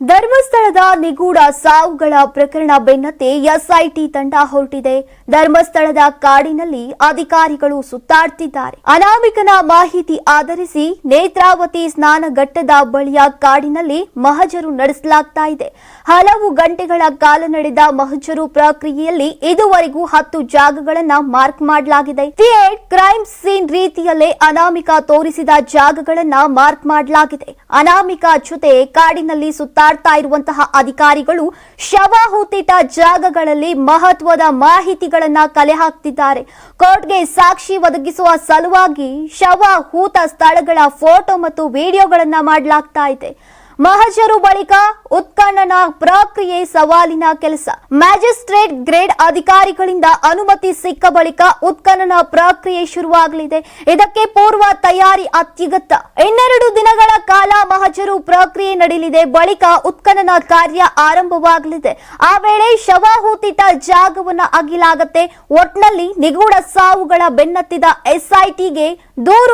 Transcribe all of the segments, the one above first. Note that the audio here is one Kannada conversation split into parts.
ಧರ್ಮಸ್ಥಳದ ನಿಗೂಢ ಸಾವುಗಳ ಪ್ರಕರಣ ಬೆನ್ನತ್ತೆ ಎಸ್ಐಟಿ ತಂಡ ಹೊರಟಿದೆ. ಧರ್ಮಸ್ಥಳದ ಕಾಡಿನಲ್ಲಿ ಅಧಿಕಾರಿಗಳು ಸುತ್ತಾಡ್ತಿದ್ದಾರೆ. ಅನಾಮಿಕನ ಮಾಹಿತಿ ಆಧರಿಸಿ ನೇತ್ರಾವತಿ ಸ್ನಾನಘಟ್ಟದ ಬಳಿಯ ಕಾಡಿನಲ್ಲಿ ಮಹಜರು ನಡೆಸಲಾಗ್ತಾ ಇದೆ. ಹಲವು ಗಂಟೆಗಳ ಕಾಲ ನಡೆದ ಮಹಜರು ಪ್ರಕ್ರಿಯೆಯಲ್ಲಿ ಇದುವರೆಗೂ ಹತ್ತು ಜಾಗಗಳನ್ನ ಮಾರ್ಕ್ ಮಾಡಲಾಗಿದೆ. ಥಿಯೇಟ್ ಕ್ರೈಮ್ ಸೀನ್ ರೀತಿಯಲ್ಲೇ ಅನಾಮಿಕ ತೋರಿಸಿದ ಜಾಗಗಳನ್ನ ಮಾರ್ಕ್ ಮಾಡಲಾಗಿದೆ. ಅನಾಮಿಕ ಜೊತೆ ಕಾಡಿನಲ್ಲಿ ಸುತ್ತಾಡ್ತಾ ಇರುವಂತಹ ಅಧಿಕಾರಿಗಳು ಶವ ಜಾಗಗಳಲ್ಲಿ ಮಹತ್ವದ ಮಾಹಿತಿಗಳನ್ನ ಕಲೆ ಹಾಕ್ತಿದ್ದಾರೆ. ಕೋರ್ಟ್ಗೆ ಸಾಕ್ಷಿ ಒದಗಿಸುವ ಸಲುವಾಗಿ ಶವ ಹೂತ ಸ್ಥಳಗಳ ಫೋಟೋ ಮತ್ತು ವಿಡಿಯೋಗಳನ್ನ ಮಾಡಲಾಗ್ತಾ ಇದೆ. ಮಹಜರು ಬಳಿಕ ಉತ್ಖನನ ಪ್ರಕ್ರಿಯೆ ಸವಾಲಿನ ಕೆಲಸ. ಮ್ಯಾಜಿಸ್ಟ್ರೇಟ್ ಗ್ರೇಡ್ ಅಧಿಕಾರಿಗಳಿಂದ ಅನುಮತಿ ಸಿಕ್ಕ ಬಳಿಕ ಉತ್ಖನನ ಪ್ರಕ್ರಿಯೆ ಶುರುವಾಗಲಿದೆ. ಇದಕ್ಕೆ ಪೂರ್ವ ತಯಾರಿ ಅತ್ಯಗತ್ಯ. ಇನ್ನೆರಡು ದಿನಗಳ ಕಾಲ ಮಹಜರು ಪ್ರಕ್ರಿಯೆ ನಡೆಯಲಿದೆ ಬಳಿಕ ಉತ್ಖನನ ಕಾರ್ಯ ಆರಂಭವಾಗಲಿದೆ. ಆ ವೇಳೆ ಶವ ಹೂತಿಟ್ಟ ಜಾಗವನ್ನ ಅಗಿಲಾಗತ್ತೆ. ಒಟ್ನಲ್ಲಿ ನಿಗೂಢ ಸಾವುಗಳ ಬೆನ್ನತ್ತಿದ ಎಸ್ಐಟಿಗೆ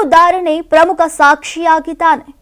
ಧಾರಣೆ ಪ್ರಮುಖ ಸಾಕ್ಷಿಯಾಗಿದ್ದಾನೆ.